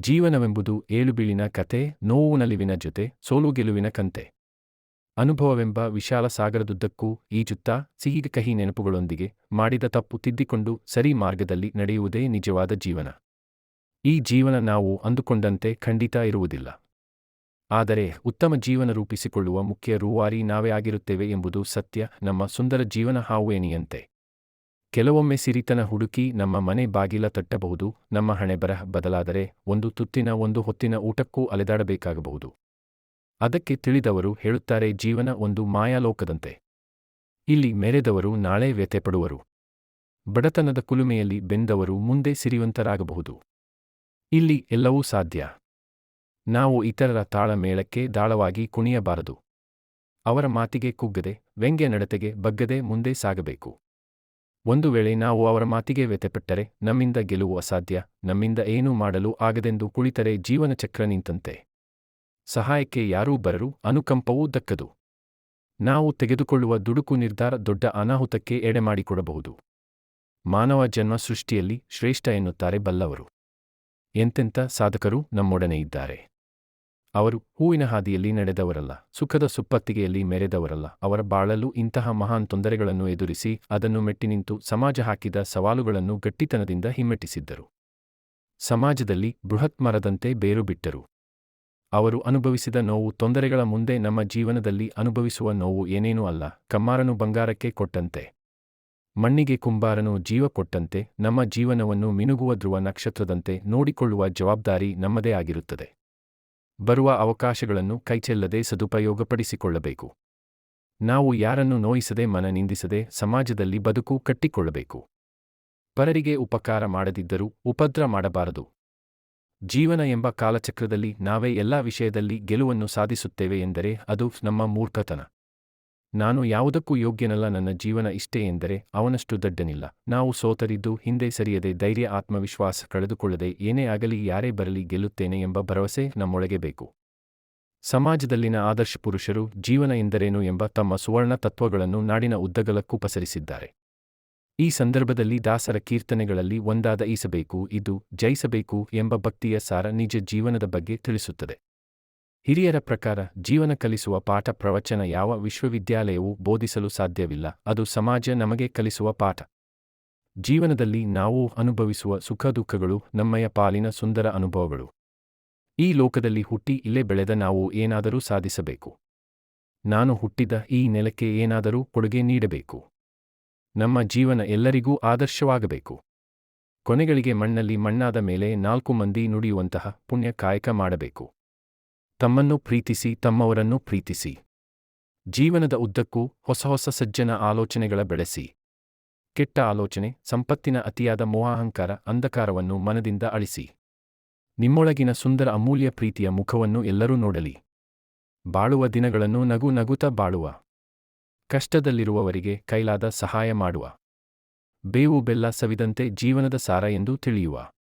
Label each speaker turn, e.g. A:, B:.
A: ಜೀವನವೆಂಬುದು ಏಳುಬೀಳಿನ ಕತೆ, ನೋವು ನಲಿವಿನ ಜೊತೆ, ಸೋಲು ಗೆಲುವಿನ ಕಂತೆ. ಅನುಭವವೆಂಬ ವಿಶಾಲ ಸಾಗರದುದ್ದಕ್ಕೂ ಈಜುತ್ತಾ ಸಿಹಿ ಕಹಿ ನೆನಪುಗಳೊಂದಿಗೆ ಮಾಡಿದ ತಪ್ಪು ತಿದ್ದಿಕೊಂಡು ಸರಿ ಮಾರ್ಗದಲ್ಲಿ ನಡೆಯುವುದೇ ನಿಜವಾದ ಜೀವನ. ಈ ಜೀವನ ನಾವು ಅಂದುಕೊಂಡಂತೆ ಖಂಡಿತ ಇರುವುದಿಲ್ಲ. ಆದರೆ ಉತ್ತಮ ಜೀವನ ರೂಪಿಸಿಕೊಳ್ಳುವ ಮುಖ್ಯ ರೂವಾರಿ ನಾವೇ ಆಗಿರುತ್ತೇವೆ ಎಂಬುದು ಸತ್ಯ ನಮ್ಮ ಸುಂದರ ಜೀವನ ಹಾವೇಣಿಯಂತೆ ಕೆಲವೊಮ್ಮೆ ಸಿರಿತನ ಹುಡುಕಿ ನಮ್ಮ ಮನೆ ಬಾಗಿಲ ತಟ್ಟಬಹುದು, ನಮ್ಮ ಹಣೆಬರಹ ಬದಲಾದರೆ ಒಂದು ತುತ್ತಿನ ಒಂದು ಹೊತ್ತಿನ ಊಟಕ್ಕೂ ಅಲೆದಾಡಬೇಕಾಗಬಹುದು. ಅದಕ್ಕೆ ತಿಳಿದವರು ಹೇಳುತ್ತಾರೆ ಜೀವನ ಒಂದು ಮಾಯಾಲೋಕದಂತೆ. ಇಲ್ಲಿ ಮೆರೆದವರು ನಾಳೆ ವ್ಯಥೆಪಡುವರು. ಬಡತನದ ಕುಲುಮೆಯಲ್ಲಿ ಬೆಂದವರು ಮುಂದೆ ಸಿರಿವಂತರಾಗಬಹುದು. ಇಲ್ಲಿ ಎಲ್ಲವೂ ಸಾಧ್ಯ. ನಾವು ಇತರರ ತಾಳಮೇಳಕ್ಕೆ ದಾಳವಾಗಿ ಕುಣಿಯಬಾರದು. ಅವರ ಮಾತಿಗೆ ಕುಗ್ಗದೆ ವ್ಯಂಗ್ಯ ನಡತೆಗೆ ಬಗ್ಗದೆ ಮುಂದೆ ಸಾಗಬೇಕು. ಒಂದು ವೇಳೆ ನಾವು ಅವರ ಮಾತಿಗೆ ವ್ಯಥೆಪಟ್ಟರೆ ನಮ್ಮಿಂದ ಗೆಲುವು ಅಸಾಧ್ಯ, ನಮ್ಮಿಂದ ಏನೂ ಮಾಡಲು ಆಗದೆಂದು ಕುಳಿತರೆ ಜೀವನ ಚಕ್ರ ನಿಂತಂತೆ. ಸಹಾಯಕ್ಕೆ ಯಾರೂ ಬರರು, ಅನುಕಂಪವೂ ದಕ್ಕದು. ನಾವು ತೆಗೆದುಕೊಳ್ಳುವ ದುಡುಕು ನಿರ್ಧಾರ ದೊಡ್ಡ ಅನಾಹುತಕ್ಕೆ ಎಡೆಮಾಡಿಕೊಡಬಹುದು. ಮಾನವ ಜನ್ಮ ಸೃಷ್ಟಿಯಲ್ಲಿ ಶ್ರೇಷ್ಠ ಎನ್ನುತ್ತಾರೆ ಬಲ್ಲವರು. ಎಂತೆಂಥ ಸಾಧಕರು ನಮ್ಮೊಡನೆ ಇದ್ದಾರೆ. ಅವರು ಹೂವಿನ ಹಾದಿಯಲ್ಲಿ ನಡೆದವರಲ್ಲ, ಸುಖದ ಸುಪ್ಪತ್ತಿಗೆಯಲ್ಲಿ ಮೆರೆದವರಲ್ಲ, ಅವರ ಬಾಳಲು ಇಂತಹ ಮಹಾನ್ ತೊಂದರೆಗಳನ್ನು ಎದುರಿಸಿ ಅದನ್ನು ಮೆಟ್ಟಿ ನಿಂತು ಸಮಾಜ ಹಾಕಿದ ಸವಾಲುಗಳನ್ನು ಗಟ್ಟಿತನದಿಂದ ಹಿಮ್ಮೆಟ್ಟಿಸಿದ್ದರು. ಸಮಾಜದಲ್ಲಿ ಬೃಹತ್ ಮರದಂತೆ ಬೇರು ಬಿಟ್ಟರು. ಅವರು ಅನುಭವಿಸಿದ ನೋವು ತೊಂದರೆಗಳ ಮುಂದೆ ನಮ್ಮ ಜೀವನದಲ್ಲಿ ಅನುಭವಿಸುವ ನೋವು ಏನೇನೂ ಅಲ್ಲ, ಕಮ್ಮಾರನು ಬಂಗಾರಕ್ಕೆ ಕೊಟ್ಟಂತೆ. ಮಣ್ಣಿಗೆ ಕುಂಬಾರನು ಜೀವ ಕೊಟ್ಟಂತೆ, ನಮ್ಮ ಜೀವನವನ್ನು ಮಿನುಗುವ ಧ್ರುವ ನಕ್ಷತ್ರದಂತೆ ನೋಡಿಕೊಳ್ಳುವ ಜವಾಬ್ದಾರಿ ನಮ್ಮದೇ ಆಗಿರುತ್ತದೆ. ಬರುವ ಅವಕಾಶಗಳನ್ನು ಕೈಚೆಲ್ಲದೆ ಸದುಪಯೋಗಪಡಿಸಿಕೊಳ್ಳಬೇಕು. ನಾವು ಯಾರನ್ನು ನೋಯಿಸದೆ ಮನ ನಿಂದಿಸದೆ ಸಮಾಜದಲ್ಲಿ ಬದುಕು ಕಟ್ಟಿಕೊಳ್ಳಬೇಕು. ಪರರಿಗೆ ಉಪಕಾರ ಮಾಡದಿದ್ದರೂ ಉಪದ್ರ ಮಾಡಬಾರದು. ಜೀವನ ಎಂಬ ಕಾಲಚಕ್ರದಲ್ಲಿ ನಾವೇ ಎಲ್ಲಾ ವಿಷಯದಲ್ಲಿ ಗೆಲುವನ್ನು ಸಾಧಿಸುತ್ತೇವೆ ಎಂದರೆ ಅದು ನಮ್ಮ ಮೂರ್ಖತನ. ನಾನು ಯಾವುದಕ್ಕೂ ಯೋಗ್ಯನಲ್ಲ ನನ್ನ ಜೀವನ ಇಷ್ಟೇ ಎಂದರೆ ಅವನಷ್ಟು ದಡ್ಡನಿಲ್ಲ. ನಾವು ಸೋತರಿದ್ದು ಹಿಂದೆ ಸರಿಯದೆ ಧೈರ್ಯ, ಆತ್ಮವಿಶ್ವಾಸ ಕಳೆದುಕೊಳ್ಳದೆ ಏನೇ ಆಗಲಿ ಯಾರೇ ಬರಲಿ ಗೆಲ್ಲುತ್ತೇನೆ ಎಂಬ ಭರವಸೆ ನಮ್ಮೊಳಗೆ ಬೇಕು. ಸಮಾಜದಲ್ಲಿನ ಆದರ್ಶ ಪುರುಷರು ಜೀವನ ಎಂದರೇನು ಎಂಬ ತಮ್ಮ ಸುವರ್ಣ ತತ್ವಗಳನ್ನು ನಾಡಿನ ಉದ್ದಗಲಕ್ಕೂ ಪಸರಿಸಿದ್ದಾರೆ. ಈ ಸಂದರ್ಭದಲ್ಲಿ ದಾಸರ ಕೀರ್ತನೆಗಳಲ್ಲಿ ಒಂದಾದ ಈಸಬೇಕು, ಇದು ಜಯಿಸಬೇಕು ಎಂಬ ಭಕ್ತಿಯ ಸಾರ ನಿಜ ಜೀವನದ ಬಗ್ಗೆ ತಿಳಿಸುತ್ತದೆ. ಹಿರಿಯರ ಪ್ರಕಾರ ಜೀವನ ಕಲಿಸುವ ಪಾಠ ಪ್ರವಚನ ಯಾವ ವಿಶ್ವವಿದ್ಯಾಲಯವೂ ಬೋಧಿಸಲು ಸಾಧ್ಯವಿಲ್ಲ, ಅದು ಸಮಾಜ ನಮಗೆ ಕಲಿಸುವ ಪಾಠ. ಜೀವನದಲ್ಲಿ ನಾವು ಅನುಭವಿಸುವ ಸುಖ ದುಃಖಗಳು ನಮ್ಮಯ ಪಾಲಿನ ಸುಂದರ ಅನುಭವಗಳು. ಈ ಲೋಕದಲ್ಲಿ ಹುಟ್ಟಿ ಇಲ್ಲೇ ಬೆಳೆದ ನಾವು ಏನಾದರೂ ಸಾಧಿಸಬೇಕು. ನಾನು ಹುಟ್ಟಿದ ಈ ನೆಲಕ್ಕೆ ಏನಾದರೂ ಕೊಡುಗೆ ನೀಡಬೇಕು. ನಮ್ಮ ಜೀವನ ಎಲ್ಲರಿಗೂ ಆದರ್ಶವಾಗಬೇಕು. ಕೊನೆಗಳಿಗೆ ಮಣ್ಣಲ್ಲಿ ಮಣ್ಣಾದ ಮೇಲೆ ನಾಲ್ಕು ಮಂದಿ ನುಡಿಯುವಂತಹ ಪುಣ್ಯ ಕಾಯಕ ಮಾಡಬೇಕು. ತಮ್ಮನ್ನು ಪ್ರೀತಿಸಿ, ತಮ್ಮವರನ್ನು ಪ್ರೀತಿಸಿ. ಜೀವನದ ಉದ್ದಕ್ಕೂ ಹೊಸ ಹೊಸ ಸಜ್ಜನ ಆಲೋಚನೆಗಳ ಬೆಳೆಸಿ. ಕೆಟ್ಟ ಆಲೋಚನೆ, ಸಂಪತ್ತಿನ ಅತಿಯಾದ ಮೋಹಾಹಂಕಾರ, ಅಂಧಕಾರವನ್ನು ಮನದಿಂದ ಅಳಿಸಿ. ನಿಮ್ಮೊಳಗಿನ ಸುಂದರ ಅಮೂಲ್ಯ ಪ್ರೀತಿಯ ಮುಖವನ್ನು ಎಲ್ಲರೂ ನೋಡಲಿ. ಬಾಳುವ ದಿನಗಳನ್ನು ನಗು ನಗುತ ಬಾಳುವ. ಕಷ್ಟದಲ್ಲಿರುವವರಿಗೆ ಕೈಲಾದ ಸಹಾಯ ಮಾಡುವ. ಬೇವು ಬೆಲ್ಲ ಸವಿದಂತೆ ಜೀವನದ ಸಾರ ಎಂದು ತಿಳಿಯುವ.